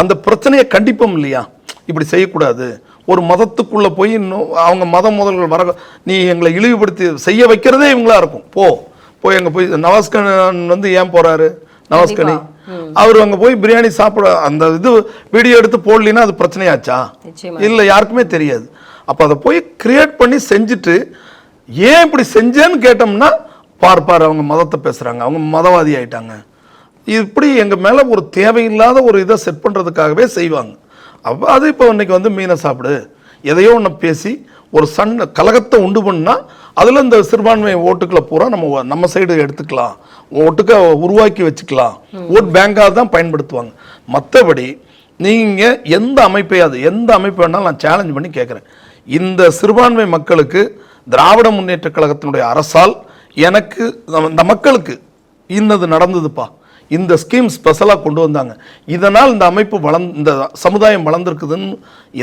அந்த பிரச்சனையை கண்டிப்போம் இல்லையா? இப்படி செய்யக்கூடாது. ஒரு மதத்துக்குள்ளே போய் இன்னும் அவங்க மத முதல்கள் வர நீ எங்களை இழிவுபடுத்தி செய்ய வைக்கிறதே இவங்களா இருக்கும். போ போய் அங்கே போய் நவாஸ்கன் வந்து ஏன் போறாரு? நவாஸ்கனி. அவர் அங்கே போய் பிரியாணி சாப்பிட அந்த இது வீடியோ எடுத்து போடலின்னா அது பிரச்சனையாச்சா? இல்லை யாருக்குமே தெரியாது. அப்போ அதை போய் கிரியேட் பண்ணி செஞ்சுட்டு ஏன் இப்படி செஞ்சேன்னு கேட்டோம்னா பார் பார் அவங்க மதத்தை பேசுகிறாங்க அவங்க மதவாதி ஆயிட்டாங்க. இப்படி எங்கள் மேலே ஒரு தேவையில்லாத ஒரு இதை செட் பண்ணுறதுக்காகவே செய்வாங்க. அப்போ அது இப்போ இன்னைக்கு வந்து மீனை சாப்பிடு. எதையோ ஒன்று பேசி ஒரு சண்டை கலகத்தை உண்டு பண்ணால் அதில் இந்த சிறுபான்மை ஓட்டுக்களை பூரா நம்ம நம்ம சைடு எடுத்துக்கலாம். ஓட்டுக்க உருவாக்கி வச்சுக்கலாம். ஓட் பேங்காக தான் பயன்படுத்துவாங்க. மற்றபடி நீங்கள் எந்த அமைப்பையாவது எந்த அமைப்பு வேணாலும் நான் சேலஞ்ச் பண்ணி கேட்குறேன் இந்த சிறுபான்மை மக்களுக்கு திராவிட முன்னேற்ற கழகத்தினுடைய அரசால் எனக்கு இந்த மக்களுக்கு இன்னது நடந்ததுப்பா. இந்த ஸ்கீம் ஸ்பெஷலாக கொண்டு வந்தாங்க. இதனால் இந்த அமைப்பு வளர்ந் இந்த சமுதாயம் வளர்ந்துருக்குதுன்னு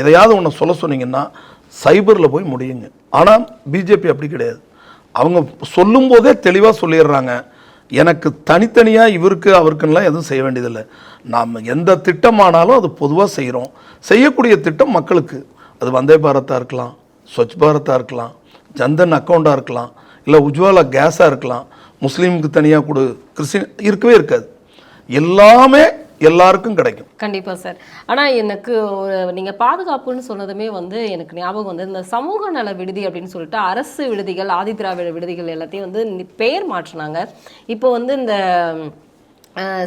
எதையாவது ஒன்று சொல்ல சொன்னீங்கன்னா சைபரில் போய் முடியுங்க. ஆனால் பிஜேபி அப்படி கிடையாது. அவங்க சொல்லும்போதே தெளிவாக சொல்லிடுறாங்க. எனக்கு தனித்தனியாக இவருக்கு அவருக்குன்னெலாம் எதுவும் செய்ய வேண்டியதில்லை. நாம் எந்த திட்டமானாலும் அது பொதுவாக செய்கிறோம் செய்யக்கூடிய திட்டம் மக்களுக்கு. அது வந்தே பாரத்தாக இருக்கலாம் ஸ்வச் பாரத்தாக இருக்கலாம் ஜன்தன் அக்கௌண்ட்டாக இருக்கலாம் இல்லை உஜ்வாலா கேஸாக இருக்கலாம் முஸ்லீமுக்கு தனியாக கொடு கிறிஸ்டின் இருக்கவே இருக்காது. எல்லாமே எல்லாருக்கும் கிடைக்கும். கண்டிப்பா சார் ஆனா எனக்கு ஒரு நீங்க பாதுகாப்புன்னு சொன்னதுமே வந்து எனக்கு ஞாபகம் வந்து இந்த சமூக நல விடுதி அப்படின்னு சொல்லிட்டு அரசு விடுதிகள் ஆதிதிராவிட விடுதிகள் எல்லாத்தையும் வந்து பெயர் மாற்றினாங்க. இப்போ வந்து இந்த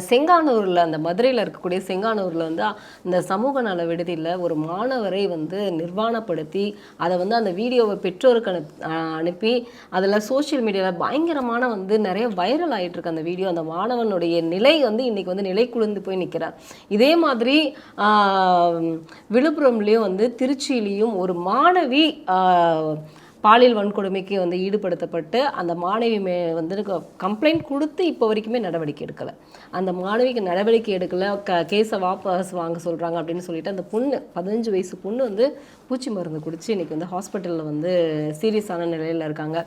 செங்கானூரில் அந்த மதுரையில் இருக்கக்கூடிய செங்கானூரில் வந்து இந்த சமூக நல விடுதியில் ஒரு மாணவரை வந்து நிர்வாணப்படுத்தி அதை வந்து அந்த வீடியோவை பெற்றோருக்கு அனுப் அனுப்பி அதில் சோஷியல் மீடியாவில் பயங்கரமான வந்து நிறைய வைரல் ஆகிட்டுருக்கு அந்த வீடியோ. அந்த மாணவனுடைய நிலை வந்து இன்னைக்கு வந்து நிலை குளிர்ந்து போய் நிற்கிறார் இதே மாதிரி விழுப்புரம்லேயும் வந்து திருச்சியிலையும் ஒரு மாணவி பாலியல் வன்கொடுமைக்கு வந்து ஈடுபடுத்தப்பட்டு அந்த மாணவி மே வந்து கம்ப்ளைண்ட் கொடுத்து இப்போ வரைக்குமே நடவடிக்கை எடுக்கலை. அந்த மாணவிக்கு நடவடிக்கை எடுக்கலை. க கேஸை வாபஸ் வாங்க சொல்கிறாங்க அப்படின்னு சொல்லிட்டு அந்த பொண்ணு பதினஞ்சு வயசு பொண்ணு வந்து பூச்சி மருந்து குடிச்சு இன்றைக்கி வந்து ஹாஸ்பிட்டலில் வந்து சீரியஸான நிலையில் இருக்காங்க.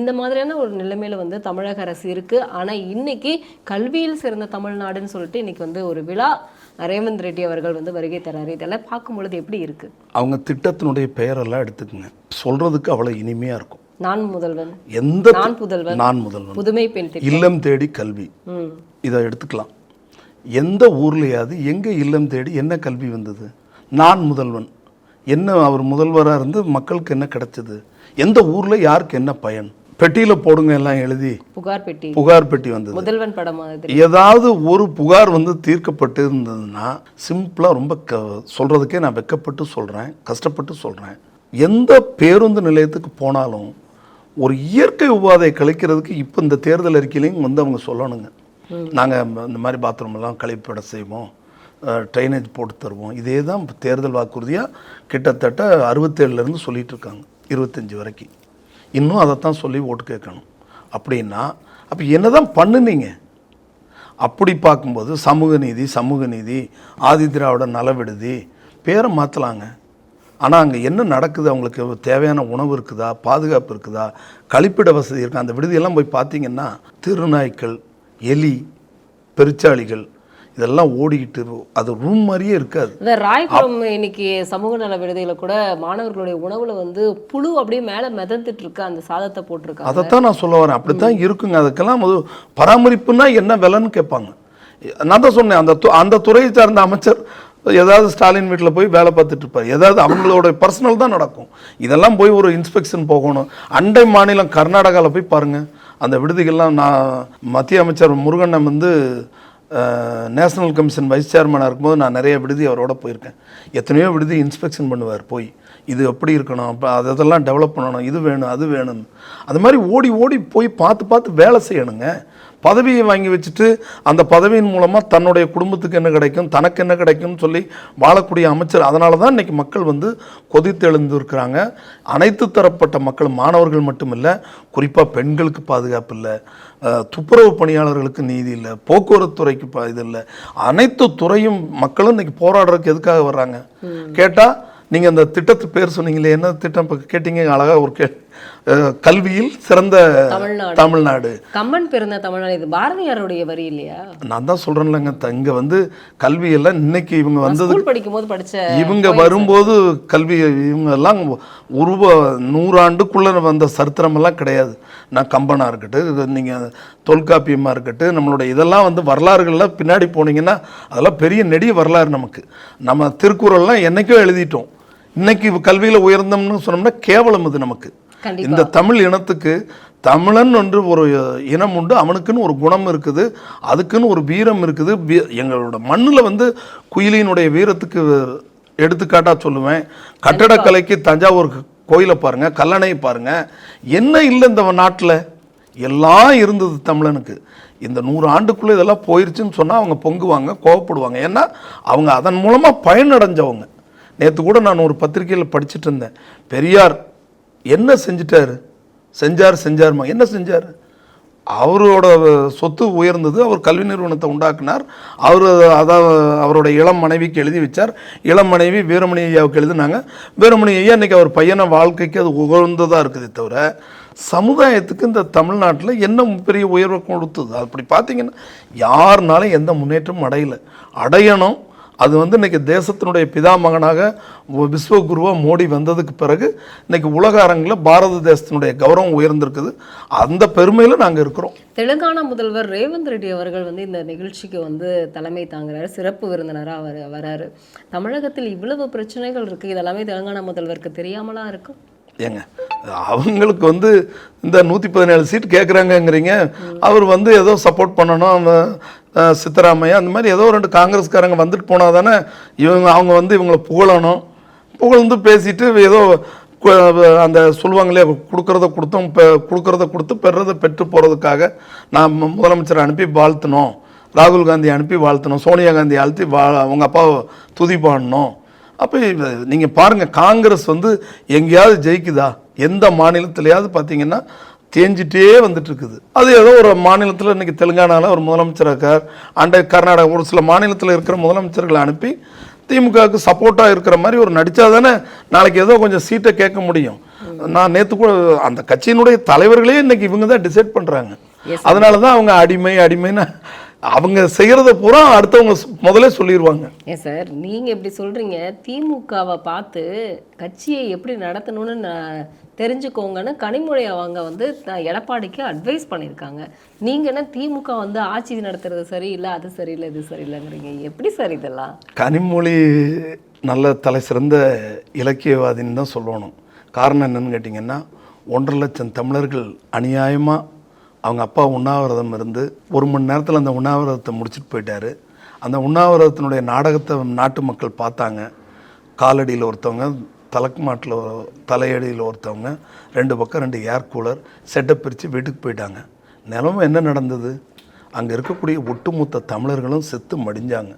இந்த மாதிரியான ஒரு நிலைமையில் வந்து தமிழக அரசு இருக்குது ஆனால் இன்றைக்கி கல்வியில் சிறந்த தமிழ்நாடுன்னு சொல்லிட்டு இன்றைக்கி வந்து ஒரு விழா ரேவந்த் ரெட்டி அவர்கள் வந்து வருகை தராரு. இதெல்லாம் பார்க்கும் பொழுது எப்படி இருக்கு? அவங்க திட்டத்தினுடைய பெயரெல்லாம் எடுத்துக்கங்க. சொல்கிறதுக்கு அவ்வளோ இனிமையாக இருக்கும். நான் முதல்வன். எந்த நான் புதல்வன். நான் முதல்வன். புதுமை பெண் இல்லம் தேடி கல்வி. இதை எடுத்துக்கலாம். எந்த ஊர்லையாவது எங்கே இல்லம் தேடி என்ன கல்வி வந்தது? நான் முதல்வன். என்ன அவர் முதல்வராக இருந்து மக்களுக்கு என்ன கிடைச்சது? எந்த ஊரில் யாருக்கு என்ன பயன்? பெட்டியில் போடுங்க எல்லாம் எழுதி புகார் பெட்டி. புகார் பெட்டி வந்தது. முதல்வன் படம் ஏதாவது ஒரு புகார் வந்து தீர்க்கப்பட்டு இருந்ததுன்னா சிம்பிளாக ரொம்ப க சொல்கிறதுக்கே நான் வெக்கப்பட்டு சொல்கிறேன் கஷ்டப்பட்டு சொல்கிறேன் எந்த பேருந்து நிலையத்துக்கு போனாலும் ஒரு இயற்கை உபாதையை கழிக்கிறதுக்கு இப்போ இந்த தேர்தல் அறிக்கையிலையும் வந்து அவங்க சொல்லணுங்க. நாங்கள் இந்த மாதிரி பாத்ரூம் எல்லாம் கழிப்பிட செய்வோம் ட்ரைனேஜ் போட்டு தருவோம். இதே தான் தேர்தல் வாக்குறுதியாக கிட்டத்தட்ட அறுபத்தேழுலேருந்து சொல்லிட்டு இருக்காங்க இருபத்தஞ்சி வரைக்கும். இன்னும் அதைத்தான் சொல்லி ஓட்டு கேட்கணும். அப்படின்னா அப்போ என்னதான் பண்ணுனீங்க? அப்படி பார்க்கும்போது சமூக நீதி சமூக நீதி ஆதி திராவிட நல விடுதி பேரை மாற்றலாங்க ஆனால் அங்கே என்ன நடக்குது? அவங்களுக்கு தேவையான உணவு இருக்குதா? பாதுகாப்பு இருக்குதா? கழிப்பிட வசதி இருக்கா? அந்த விடுதியெல்லாம் போய் பார்த்தீங்கன்னா திருநாய்க்கள் எலி பெருச்சாளிகள் இதெல்லாம் ஓடிக்கிட்டு அது ரூம் மாதிரியே இருக்காது. இந்த ராயபுரம் இன்னைக்கு சமூக நல விடுதியில கூட மாணவர்களுடைய உணவுல வந்து புழு அப்படியே மேல மிதந்துட்டு இருக்கு. அந்த சாதத்தை போட்டிருக்காங்க. அதைத்தான் நான் சொல்ல வரேன். அப்படித்தான் இருக்குங்க. அதுக்கெல்லாம் ஒரு பராமரிப்புனா என்ன விலைன்னு கேட்பாங்க. நான் தான் சொன்னேன் அந்த அந்த துறையை சார்ந்த அமைச்சர் ஏதாவது ஸ்டாலின் வீட்டில் போய் வேலை பார்த்துட்டு இருப்பார். ஏதாவது அவங்களோட பர்சனல் தான் நடக்கும். இதெல்லாம் போய் ஒரு இன்ஸ்பெக்ஷன் போகணும். அண்டை மாநிலம் கர்நாடகாவில் போய் பாருங்கள் அந்த விடுதிகள்லாம் நான் மத்திய அமைச்சர் முருகண்ணன் வந்து நேஷனல் கமிஷன் வைஸ் சேர்மனாக இருக்கும்போது நான் நிறைய விடுதி அவரோட போயிருக்கேன். எத்தனையோ விடுதி இன்ஸ்பெக்ஷன் பண்ணுவார் போய். இது எப்படி இருக்கணும்? அப்போ அதெல்லாம் டெவலப் பண்ணணும். இது வேணும் அது வேணும் அது மாதிரி ஓடி ஓடி போய் பார்த்து பார்த்து வேலை செய்யணுங்க. பதவியை வாங்கி வச்சுட்டு அந்த பதவியின் மூலமாக தன்னுடைய குடும்பத்துக்கு என்ன கிடைக்கும் தனக்கு என்ன கிடைக்கும்னு சொல்லி வாழக்கூடிய அமைச்சர். அதனால தான் இன்றைக்கி மக்கள் வந்து கொதித்து எழுந்திருக்கிறாங்க அனைத்து தரப்பட்ட மக்கள் மாணவர்கள் மட்டுமில்லை குறிப்பாக பெண்களுக்கு பாதுகாப்பு இல்லை துப்புரவு பணியாளர்களுக்கு நீதி இல்லை போக்குவரத்து துறைக்கு இது இல்லை. அனைத்து துறையும் மக்களும் இன்னைக்கு போராடுறதுக்கு எதுக்காக வர்றாங்க? கேட்டால் நீங்கள் அந்த திட்டத்து பேர் சொன்னீங்களே என்ன திட்டம்? இப்போ கேட்டீங்க அழகாக ஒரு கே கல்வியில் சிறந்த தமிழ்நாடு. கம்மன் பிறந்த தமிழ்நாடு இது பாரதியாருடைய வரி இல்லையா? நான் தான் சொல்கிறேன்லங்க இங்கே வந்து கல்வியெல்லாம் இன்னைக்கு இவங்க வந்தது படிக்கும் போது படிச்ச இவங்க வரும்போது கல்வி இவங்க எல்லாம் உருவ நூறாண்டுக்குள்ள வந்த சரித்திரமெல்லாம் கிடையாது. நான் கம்பனா இருக்கட்டும் நீங்கள் தொல்காப்பியமாக இருக்கட்டும் நம்மளோட இதெல்லாம் வந்து வரலாறுகள்லாம் பின்னாடி போனீங்கன்னா அதெல்லாம் பெரிய நெடிய வரலாறு நமக்கு. நம்ம திருக்குறள்லாம் என்னைக்கோ எழுதிட்டோம். இன்னைக்கு கல்வியில் உயர்ந்தோம்னு சொன்னோம்னா கேவலம் இது நமக்கு. இந்த தமிழ் இனத்துக்கு தமிழன் என்று ஒரு இனம் உண்டு அவனுக்குன்னு ஒரு குணம் இருக்குது அதுக்குன்னு ஒரு வீரம் இருக்குது. எங்களோட மண்ணில் வந்து குயிலினுடைய வீரத்துக்கு எடுத்துக்காட்டாக சொல்லுவேன். கட்டடக்கலைக்கு தஞ்சாவூர் கோயிலை பாருங்க கல்லணை பாருங்க. என்ன இல்லை இந்த நாட்டில்? எல்லாம் இருந்தது தமிழனுக்கு. இந்த நூறு ஆண்டுக்குள்ளே இதெல்லாம் போயிருச்சுன்னு சொன்னால் அவங்க பொங்குவாங்க கோவப்படுவாங்க. ஏன்னா அவங்க அதன் மூலமாக பயனடைஞ்சவங்க. நேற்று கூட நான் ஒரு பத்திரிக்கையில் படிச்சுட்டு இருந்தேன். பெரியார் என்ன செஞ்சிட்டார்? செஞ்சார் செஞ்சார்மா? என்ன செஞ்சார்? அவரோட சொத்து உயர்ந்தது அவர் கல்வி நிறுவனத்தை உண்டாக்குனார். அவர் அதாவது அவரோட இளம் மனைவிக்கு எழுதி வச்சார். இளம் மனைவி வீரமணி ஐயாவுக்கு எழுதினாங்க. வீரமணி ஐயா இன்னைக்கு அவர் பையனை வாழ்க்கைக்கு அது உகழ்ந்ததாக இருக்குதே தவிர சமுதாயத்துக்கு இந்த தமிழ்நாட்டில் என்ன பெரிய உயர்வை கொடுத்தது? அப்படி பார்த்தீங்கன்னா யாருனாலும் எந்த முன்னேற்றமும் அடையலை. அடையணும் அது வந்து இன்றைக்கி தேசத்தினுடைய பிதாமகனாக விஸ்வகுருவாக மோடி வந்ததுக்கு பிறகு இன்றைக்கி உலக அரங்கில் பாரத தேசத்தினுடைய கௌரவம் உயர்ந்திருக்குது. அந்த பெருமையில் நாங்கள் இருக்கிறோம். தெலுங்கானா முதல்வர் ரேவந்த் ரெட்டி அவர்கள் வந்து இந்த நிகழ்ச்சிக்கு வந்து தலைமை தாங்குறாரு. சிறப்பு விருந்தினராக அவர் வராரு. தமிழகத்தில் இவ்வளவு பிரச்சனைகள் இருக்குது இதெல்லாமே தெலுங்கானா முதல்வருக்கு தெரியாமலாம் இருக்கும்? ஏங்க அவங்களுக்கு வந்து இந்த நூற்றி பதினேழு சீட் கேட்குறாங்கங்கிறீங்க அவர் வந்து ஏதோ சப்போர்ட் பண்ணணும் சித்தராமையா அந்த மாதிரி ஏதோ ரெண்டு காங்கிரஸ்காரங்க வந்துட்டு போனால் தானே இவங்க அவங்க வந்து இவங்களை புகழணும். புகழ்ந்து பேசிட்டு ஏதோ அந்த சொல்லுவாங்களே கொடுக்குறத கொடுத்தோம் கொடுக்குறத கொடுத்து பெறதை பெற்று போகிறதுக்காக நான் முதலமைச்சர் முதலமைச்சரை அனுப்பி வாழ்த்தணும். ராகுல் காந்தி அனுப்பி வாழ்த்தணும் சோனியா காந்தி அழுத்தி வா அவங்க அப்பா துதி பாடணும். அப்போ நீங்கள் பாருங்கள் காங்கிரஸ் வந்து எங்கேயாவது ஜெயிக்குதா? எந்த மாநிலத்திலையாவது பார்த்தீங்கன்னா தேஞ்சிட்டே வந்துட்டு இருக்குது அது ஏதோ ஒரு மாநிலத்தில் இன்னைக்கு தெலுங்கானாவில் ஒரு முதலமைச்சர் இருக்கார். அண்ட கர்நாடகா ஒரு சில மாநிலத்தில் இருக்கிற முதலமைச்சர்களை அனுப்பி திமுகவுக்கு சப்போர்ட்டாக இருக்கிற மாதிரி ஒரு நடிச்சா தானே நாளைக்கு ஏதோ கொஞ்சம் சீட்டை கேட்க முடியும். நான் நேற்று கூட அந்த கட்சியினுடைய தலைவர்களே இன்னைக்கு இவங்க தான் டிசைட் பண்ணுறாங்க அதனால தான் அவங்க அடிமை அடிமைன்னு அவங்க செய்கிறத பூரா அடுத்தவங்க முதல்ல சொல்லிடுவாங்க ஏன் சார் நீங்க இப்படி சொல்றீங்க திமுகவை பார்த்து கட்சியை எப்படி நடத்தணும்னு நான் தெரிஞ்சுக்கோங்கன்னு கனிமொழி அவங்க வந்து எடப்பாடிக்கு அட்வைஸ் பண்ணியிருக்காங்க. நீங்க என்ன திமுக வந்து ஆட்சி நடத்துறது சரியில்லை அது சரியில்லை இது சரியில்லைங்கிறீங்க. எப்படி சார் இதெல்லாம்? கனிமொழி நல்ல தலை சிறந்த இலக்கியவாதின்னு தான் சொல்லணும். காரணம் என்னன்னு கேட்டிங்கன்னா ஒன்றரை லட்சம் தமிழர்கள் அநியாயமாக அவங்க அப்பா உண்ணாவிரதம் இருந்து ஒரு மணி நேரத்தில் அந்த உண்ணாவிரதத்தை முடிச்சுட்டு போயிட்டாரு. அந்த உண்ணாவிரதத்தினுடைய நாடகத்தை நாட்டு மக்கள் பார்த்தாங்க. காலடியில் ஒருத்தவங்க தலைக்கு மாட்டில் தலையடியில் ஒருத்தவங்க ரெண்டு பக்கம் ரெண்டு ஏர் கூலர் செட்டை பிரித்து வீட்டுக்கு போயிட்டாங்க. நிலமை என்ன நடந்தது? அங்கே இருக்கக்கூடிய ஒட்டுமொத்த தமிழர்களும் செத்து மடிஞ்சாங்க.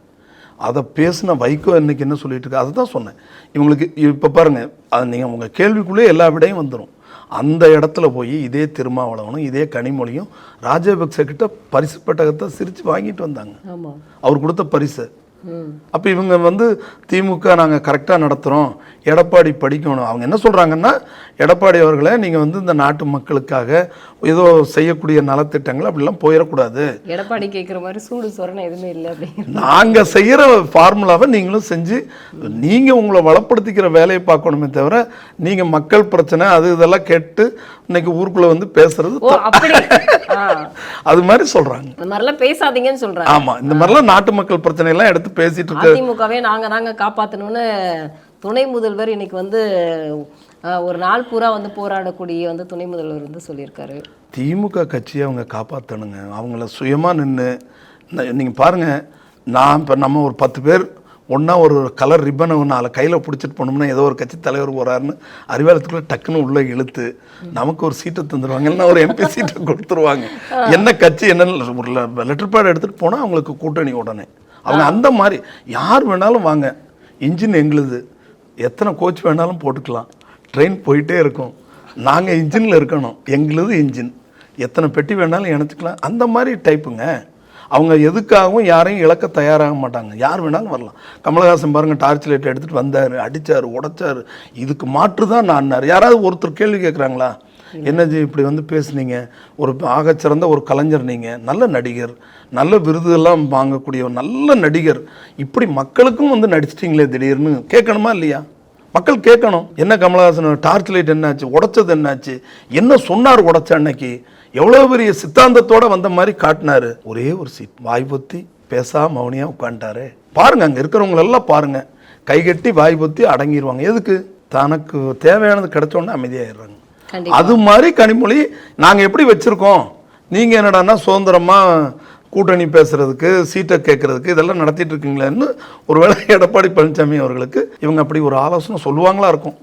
அதை பேசின வைகோ இன்னைக்கு என்ன சொல்லிகிட்டு இருக்கு அதை தான் சொன்னேன். இவங்களுக்கு இப்போ பாருங்கள் அது நீங்கள் உங்கள் கேள்விக்குள்ளே எல்லா விடையும் வந்துடும் அந்த இடத்துல போய் இதே திருமாவளவனும் இதே கனிமொழியும் ராஜபக்ச கிட்ட பரிசு பெட்டகத்தை சிரித்து வாங்கிட்டு வந்தாங்க. அவர் கொடுத்த பரிசு. அப்போ இவங்க வந்து திமுக நாங்கள் கரெக்டாக நடத்துகிறோம் எடப்பாடி படிக்கணும். அவங்க என்ன சொல்கிறாங்கன்னா எடப்பாடி அவர்களே நீங்கள் வந்து இந்த நாட்டு மக்களுக்காக ஏதோ செய்யக்கூடிய நலத்திட்டங்கள் அப்படிலாம் போயிடக்கூடாது. எடப்பாடி கேட்குற மாதிரி சூடு சொரணை எதுவுமே இல்லை அப்படிங்கிற நாங்கள் செய்கிற ஃபார்முலாவை நீங்களும் செஞ்சு நீங்கள் உங்களை வளப்படுத்திக்கிற வேலையை பார்க்கணுமே தவிர நீங்கள் மக்கள் பிரச்சனை அது இதெல்லாம் கேட்டு இன்னைக்கு ஊருக்குள்ளே வந்து பேசுறது அது மாதிரி சொல்கிறாங்க இந்த மாதிரிலாம் பேசாதீங்கன்னு சொல்றாங்க. ஆமாம் இந்த மாதிரிலாம் நாட்டு மக்கள் பிரச்சனையெல்லாம் எடுத்து பேசிட்டு இருக்க அதிமுகவே நாங்க தாங்க காப்பாத்தணும்னு துணை முதல்வர் இன்னைக்கு வந்து ஒரு நாள் பூரா வந்து போராடக்கூடிய வந்து துணை முதல்வர் வந்து சொல்லியிருக்காரு. திமுக கட்சியை அவங்க காப்பாற்றணுங்க அவங்கள சுயமாக நின்று நீங்கள் பாருங்கள் நான் இப்போ நம்ம ஒரு பத்து பேர் ஒன்றா ஒரு கலர் ரிப்பனை நாலு கையில் பிடிச்சிட்டு போனோம்னா ஏதோ ஒரு கட்சி தலைவர் போகிறாருன்னு அறிவாளத்துக்குள்ளே டக்குன்னு உள்ளே இழுத்து நமக்கு ஒரு சீட்டை தந்துடுவாங்க இல்லைன்னா ஒரு எம்பி சீட்டை கொடுத்துருவாங்க. என்ன கட்சி என்னென்ன ஒரு லெட்டர் பேட் எடுத்துகிட்டு போனால் அவங்களுக்கு கூட்டணி உடனே. அவங்க அந்த மாதிரி யார் வேணாலும் வாங்க. இன்ஜின் எங்களுது. எத்தனை கோச் வேணாலும் போட்டுக்கலாம். ட்ரெயின் போயிட்டே இருக்கும். நாங்கள் இன்ஜினில் இருக்கணும். எங்களுது இன்ஜின். எத்தனை பெட்டி வேணாலும் இணைச்சிக்கலாம். அந்த மாதிரி டைப்புங்க அவங்க எதுக்காகவும் யாரையும் இழக்க தயாராக மாட்டாங்க. யார் வேணாலும் வரலாம். கமலஹாசன் பாருங்க டார்ச் லைட் எடுத்துகிட்டு வந்தார் அடித்தார் உடைச்சார். இதுக்கு மாற்று தான் நான் யாராவது ஒருத்தர் கேள்வி கேட்குறாங்களா என்னஜி இப்படி வந்து பேசுனீங்க? ஒரு ஆகச்சிறந்த ஒரு கலைஞர் நீங்கள் நல்ல நடிகர். நல்ல விருதுலாம் வாங்கக்கூடிய ஒரு நல்ல நடிகர். இப்படி மக்களுக்கும் வந்து நடிச்சிட்டிங்களே திடீர்னு? கேட்கணுமா இல்லையா? மக்கள் கேட்கணும். என்ன கமலஹாசன் டார்ச் லைட் என்னாச்சு? உடச்சது என்னாச்சு? என்ன சொன்னார் உடச்ச அன்னைக்கு? எவ்வளோ பெரிய சித்தாந்தத்தோடு வந்த மாதிரி காட்டினாரு? ஒரே ஒரு சீட் வாய் பொத்தி பேசா மௌனியாக உட்காந்துட்டாரு பாருங்க அங்கே இருக்கிறவங்களெல்லாம் பாருங்க. கைகட்டி வாய் பொத்தி அடங்கிடுவாங்க எதுக்கு? தனக்கு தேவையானது கிடைச்ச உடனே அது மாதிரி கனிமொழி நாங்கள் எப்படி வச்சுருக்கோம்? நீங்கள் என்னடான்னா சுதந்திரமாக கூட்டணி பேசுறதுக்கு சீட்டை கேட்கறதுக்கு இதெல்லாம் நடத்திட்டு இருக்கீங்களேன்னு ஒருவேளை எடப்பாடி பழனிசாமி அவர்களுக்கு இவங்க அப்படி ஒரு ஆலோசனை சொல்லுவாங்களா இருக்கும்.